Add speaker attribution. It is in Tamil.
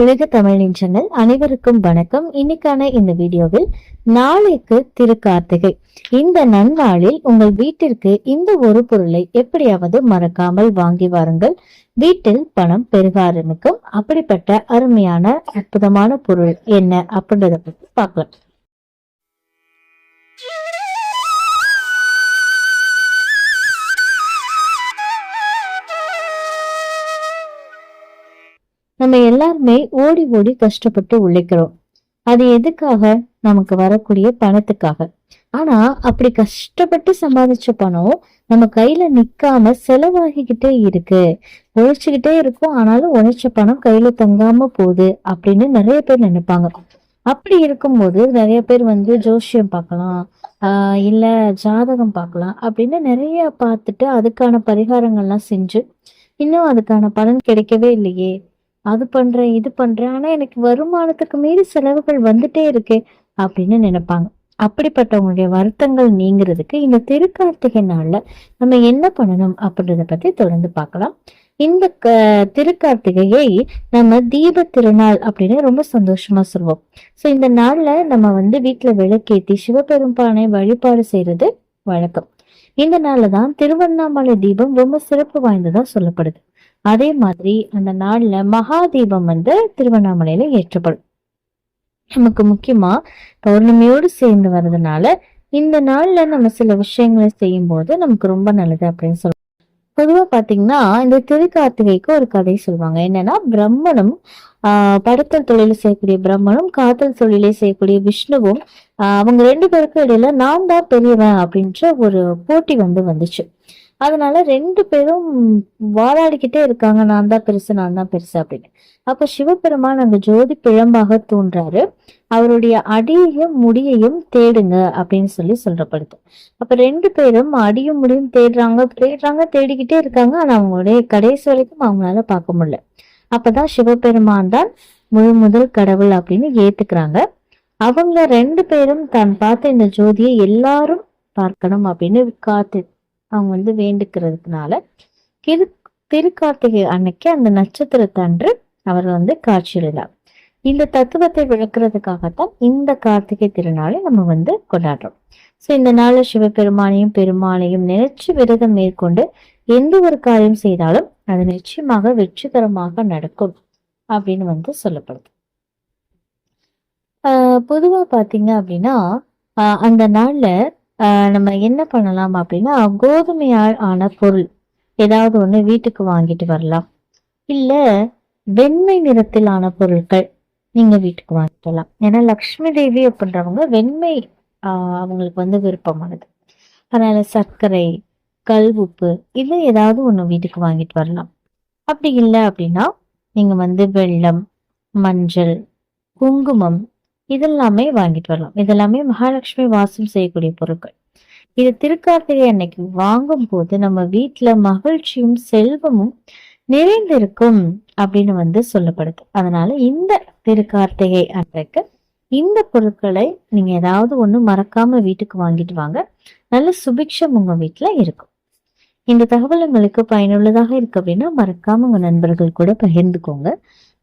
Speaker 1: உலக தமிழ் நின்றங்கள் அனைவருக்கும் வணக்கம். இன்னைக்கான இந்த வீடியோவில் நாளைக்கு திருக்கார்த்திகை. இந்த நன்னாளில் உங்கள் வீட்டிற்கு இந்த ஒரு பொருளை எப்படியாவது மறக்காமல் வாங்கி வாருங்கள். வீட்டில் பணம் பெருக ஆரம்பிக்கும் அப்படிப்பட்ட அருமையான அற்புதமான பொருள் என்ன அப்படின்றத பத்தி பார்க்கலாம். நம்ம எல்லாருமே ஓடி ஓடி கஷ்டப்பட்டு உழைக்கிறோம். அது எதுக்காக? நமக்கு வரக்கூடிய பணத்துக்காக. ஆனா அப்படி கஷ்டப்பட்டு சம்பாதிச்ச பணம் நம்ம கையில நிக்காம செலவாகிக்கிட்டே இருக்கு. உழைச்சுக்கிட்டே இருக்கும் ஆனாலும் உழைச்ச பணம் கையில தங்காம போகுது அப்படின்னு நிறைய பேர் நினைப்பாங்க. அப்படி இருக்கும்போது நிறைய பேர் வந்து ஜோசியம் பார்க்கலாம் ஆஹ் இல்ல ஜாதகம் பார்க்கலாம் அப்படின்னு நிறைய பார்த்துட்டு அதுக்கான பரிகாரங்கள்லாம் செஞ்சு இன்னும் அதுக்கான பலன் கிடைக்கவே இல்லையே. அது பண்றேன் இது பண்றேன். ஆனா எனக்கு வருமானத்துக்கு மீறி செலவுகள் வந்துட்டே இருக்கு அப்படின்னு நினைப்பாங்க. அப்படிப்பட்டவங்களுடைய வருத்தங்கள் நீங்கிறதுக்கு இந்த திருக்கார்த்திகை நாள்ல நம்ம என்ன பண்ணணும் அப்படின்றத பத்தி தொடர்ந்து பார்க்கலாம். இந்த க திருக்கார்த்திகையை நம்ம தீப திருநாள் அப்படின்னு ரொம்ப சந்தோஷமா சொல்லுவோம் ஸோ இந்த நாள்ல நம்ம வந்து வீட்டுல விளக்கேத்தி சிவபெரும்பானை வழிபாடு செய்யறது வழக்கம். இந்த நாள்ல தான் திருவண்ணாமலை தீபம் ரொம்ப சிறப்பு வாய்ந்ததா சொல்லப்படுது. அதே மாதிரி அந்த நாள்ல மகா தீபம் வந்து திருவண்ணாமலையில ஏற்றப்படும். நமக்கு முக்கியமா பௌர்ணமியோடு சேர்ந்து வர்றதுனால இந்த நாள்ல நம்ம சில விஷயங்களை செய்யும் போது நமக்கு ரொம்ப நல்லது அப்படின்னு சொல்லுவோம் பொதுவா பாத்தீங்கன்னா இந்த திருக்கார்த்திகைக்கு ஒரு கதை சொல்லுவாங்க. என்னன்னா பிரம்மனும் ஆஹ் படத்தல் தொழில செய்யக்கூடிய பிரம்மனும் காத்தல் தொழிலை செய்யக்கூடிய விஷ்ணுவும் அவங்க ரெண்டு பேருக்கும் இடையில நான் தான் பெரியவன் அப்படின்ற ஒரு போட்டி வந்து வந்துச்சு. அதனால ரெண்டு பேரும் வாதாடிக்கிட்டே இருக்காங்க. நான் தான் பெருசு நான் தான் பெருசு அப்படின்னு. அப்ப சிவபெருமான் அந்த ஜோதி பிழம்பாக தோன்றாரு. அவருடைய அடியையும் முடியையும் தேடுங்க அப்படின்னு சொல்லி சொல்றப்படுது. அப்ப ரெண்டு பேரும் அடியும் முடியும் தேடுறாங்க தேடுறாங்க தேடிக்கிட்டே இருக்காங்க. ஆனா அவங்களுடைய கடைசி வரைக்கும் அவங்களால பார்க்க முடியல. அப்பதான் சிவபெருமான் தான் முழு முதல் கடவுள் அப்படின்னு ஏத்துக்கிறாங்க. அவங்க ரெண்டு பேரும் தான் பார்த்த இந்த ஜோதியை எல்லாரும் பார்க்கணும் அப்படின்னு காத்து அவங்க வந்து வேண்டுக்கிறதுனால திரு திருக்கார்த்திகை அன்னைக்கு அந்த நட்சத்திரத்தன்று அவர் வந்து காட்சியிடுறார் இந்த தத்துவத்தை விளக்குறதுக்காகத்தான் இந்த கார்த்திகை திருநாளை நம்ம வந்து கொண்டாடுறோம். ஸோ இந்த நாள்ல சிவபெருமானையும் பெருமாளையும் நினைச்சு விரதம் மேற்கொண்டு எந்த ஒரு காரியம் செய்தாலும் அது நிச்சயமாக வெற்றிகரமாக நடக்கும் அப்படின்னு வந்து சொல்லப்படுது. ஆஹ் பொதுவா பாத்தீங்க அப்படின்னா ஆஹ் அந்த நாள்ல நம்ம என்ன பண்ணலாம் அப்படின்னா கோதுமையால் ஆன பொருள் ஏதாவது ஒன்று வீட்டுக்கு வாங்கிட்டு வரலாம். இல்லை வெண்மை நிறத்திலான பொருட்கள் நீங்கள் வீட்டுக்கு வாங்கிட்டு வரலாம். ஏன்னா லக்ஷ்மி தேவி அப்படின்றவங்க வெண்மை ஆஹ் அவங்களுக்கு வந்து விருப்பமானது. அதனால சர்க்கரை கல் உப்பு இது ஏதாவது ஒன்று வீட்டுக்கு வாங்கிட்டு வரலாம். அப்படி இல்லை அப்படின்னா நீங்கள் வந்து வெள்ளம் மஞ்சள் குங்குமம் இதெல்லாமே வாங்கிட்டு வரலாம். இதெல்லாமே மகாலட்சுமி வாசம் செய்யக்கூடிய பொருட்கள். இது திருக்கார்த்திகை அன்னைக்கு வாங்கும் போது நம்ம வீட்டுல மகிழ்ச்சியும் செல்வமும் நிறைந்திருக்கும் அப்படின்னு வந்து சொல்லப்படுது. அதனால இந்த திருக்கார்த்திகை அன்றைக்கு இந்த பொருட்களை நீங்க ஏதாவது ஒண்ணு மறக்காம வீட்டுக்கு வாங்கிட்டு வாங்க. நல்ல சுபிக்ஷம் உங்க வீட்டுல இருக்கும். இந்த தகவல் உங்களுக்கு பயனுள்ளதாக இருக்கு அப்படின்னா மறக்காம உங்க நண்பர்கள் கூட பகிர்ந்துக்கோங்க.